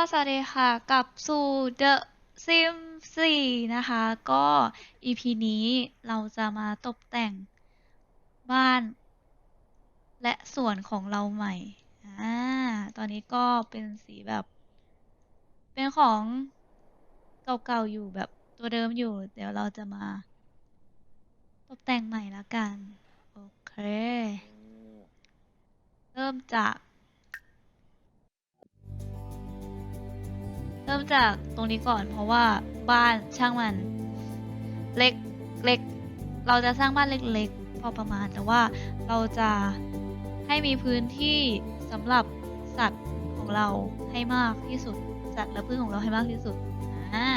สวัสดีค่ะ กลับสู่ The Sim 4นะคะ ก็ EP นี้เราจะมาตกแต่งบ้าน และสวนของเราใหม่อ่าตอนนี้ก็เป็นสีแบบ เป็นของเก่าๆอยู่แบบตัวเดิมอยู่ เดี๋ยวเราจะมา ตกแต่งใหม่ละกัน โอเค เริ่มจาก ริ่มจากตรงนี้ก่อนเพราะว่าบ้านช่างมันเล็กเล็ก เราจะสร้างบ้านเล็กๆ พอประมาณแต่ว่าเราจะให้มีพื้นที่สำหรับสัตว์ของเราให้มากที่สุด สัตว์และพืชของเราให้มากที่สุดอ่า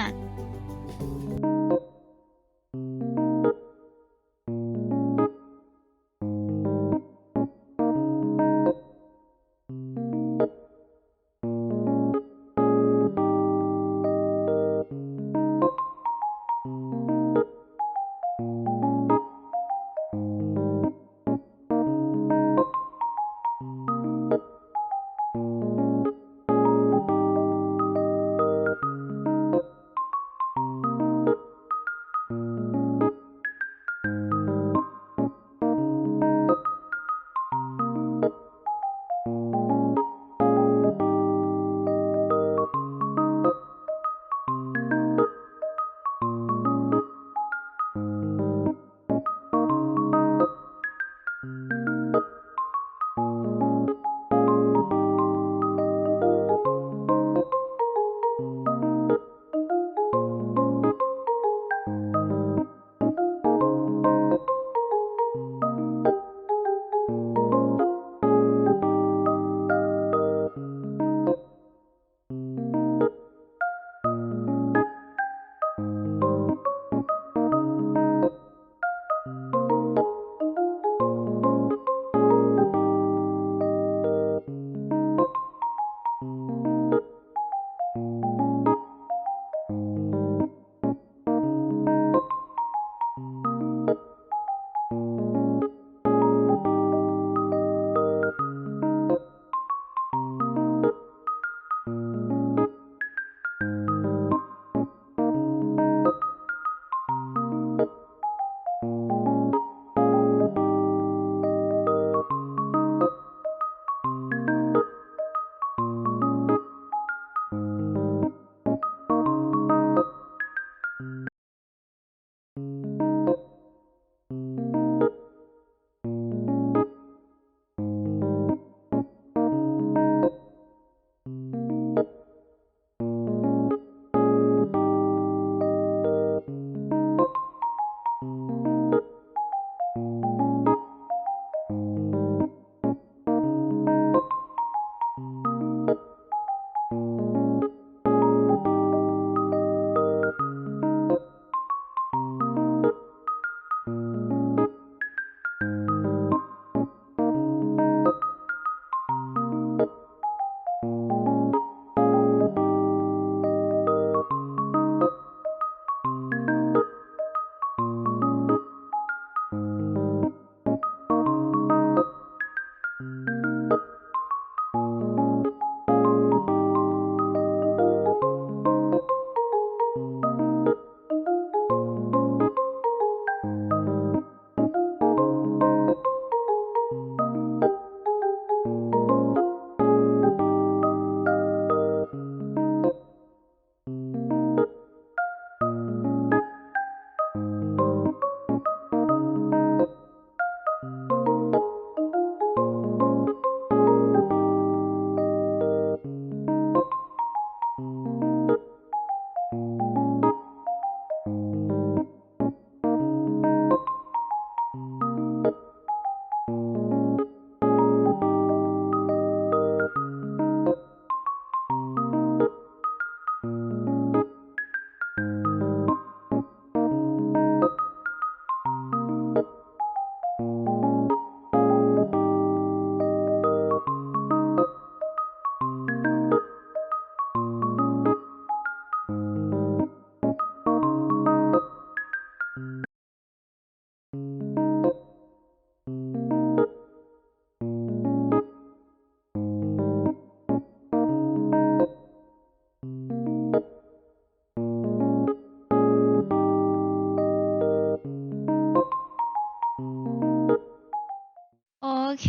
ค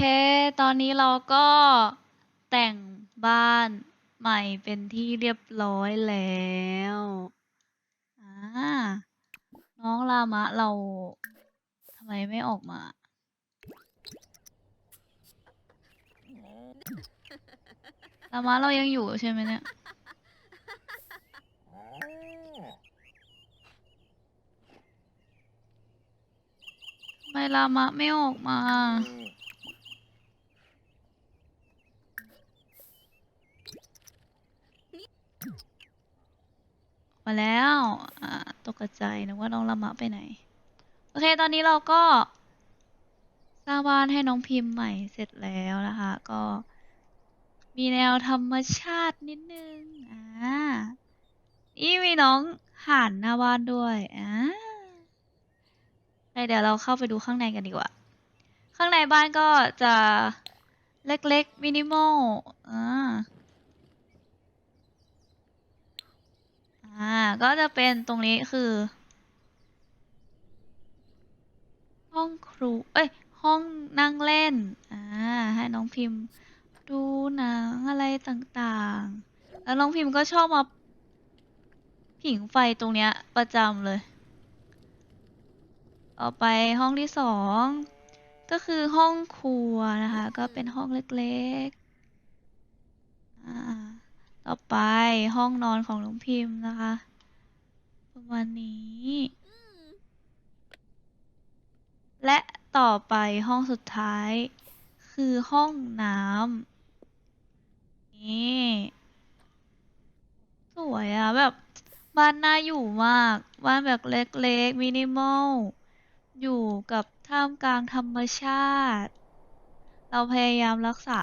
ตอนนี้เราก็แต่งบ้านใหม่เป็นที่เรียบร้อยแล้วอ่าน้องรามะเราทำไมไม่ออกมารามะเรายังอยู่ใช่ไหมเนี่ย ทำไมรามะไม่ออกมา มาแล้ว อ่า ตกใจนึกว่าน้องละมะไปไหน โอเค ตอนนี้เราก็สร้างบ้านให้น้องพิมพ์ใหม่เสร็จแล้วนะคะ ก็มีแนวธรรมชาตินิดนึง อ่า นี่มีน้องห่านหน้าบ้านด้วย อ่าเดี๋ยวเราเข้าไปดูข้างในกันดีกว่า ข้างในบ้านก็จะเล็กๆ มินิมอล อ่า อ่า ก็จะเป็นตรงนี้คือ ห้องครู เอ้ย ห้องนั่งเล่น อ่า ให้น้องพิมพ์ ดูหนังอะไรต่างๆ แล้วน้องพิมพ์ก็ชอบมา ผิงไฟตรงเนี้ย ประจำเลย ต่อไปห้องที่สอง ก็คือห้องครัวนะคะ ก็เป็นห้องเล็กๆ อ่า ต่อไปห้องนอนของน้องพิมพ์นะคะ ประมาณนี้ และต่อไปห้องสุดท้าย คือห้องน้ำนี่สวยอะแบบบ้านน่าอยู่มาก บ้านแบบเล็กๆ มินิมอล อยู่กับท่ามกลางธรรมชาติ เราพยายามรักษา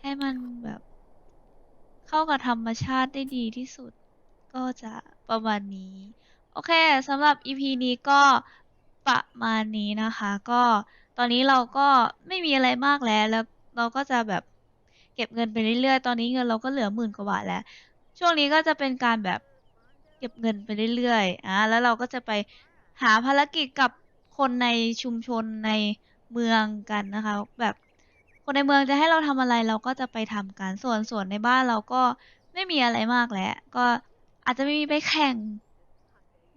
ให้มันแบบ เข้ากับธรรมชาติได้ดีที่สุด ก็จะประมาณนี้ โอเคสำหรับ EP นี้ก็ประมาณนี้นะคะ ก็ตอนนี้เราก็ไม่มีอะไรมากแล้วแล้วเราก็จะแบบเก็บเงินไปเรื่อยๆ ตอนนี้เงินเราก็เหลือหมื่นกว่าบาทแล้ว ช่วงนี้ก็จะเป็นการแบบเก็บเงินไปเรื่อยๆ อะแล้วเราก็จะไปหาภารกิจกับคนในชุมชนในเมืองกันนะคะ แบบ คนในเมืองจะให้เราทำอะไรเราก็จะไปทำกัน ส่วนส่วนในบ้านเราก็ไม่มีอะไรมากแล้ว ก็อาจจะมีไปแข่ง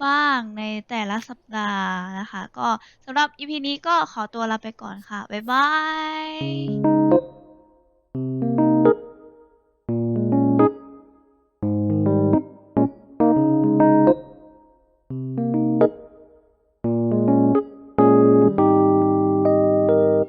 บ้างในแต่ละสัปดาห์นะคะ ก็สำหรับอีพีนี้ก็ขอตัวลาไปก่อนค่ะ บ๊ายบาย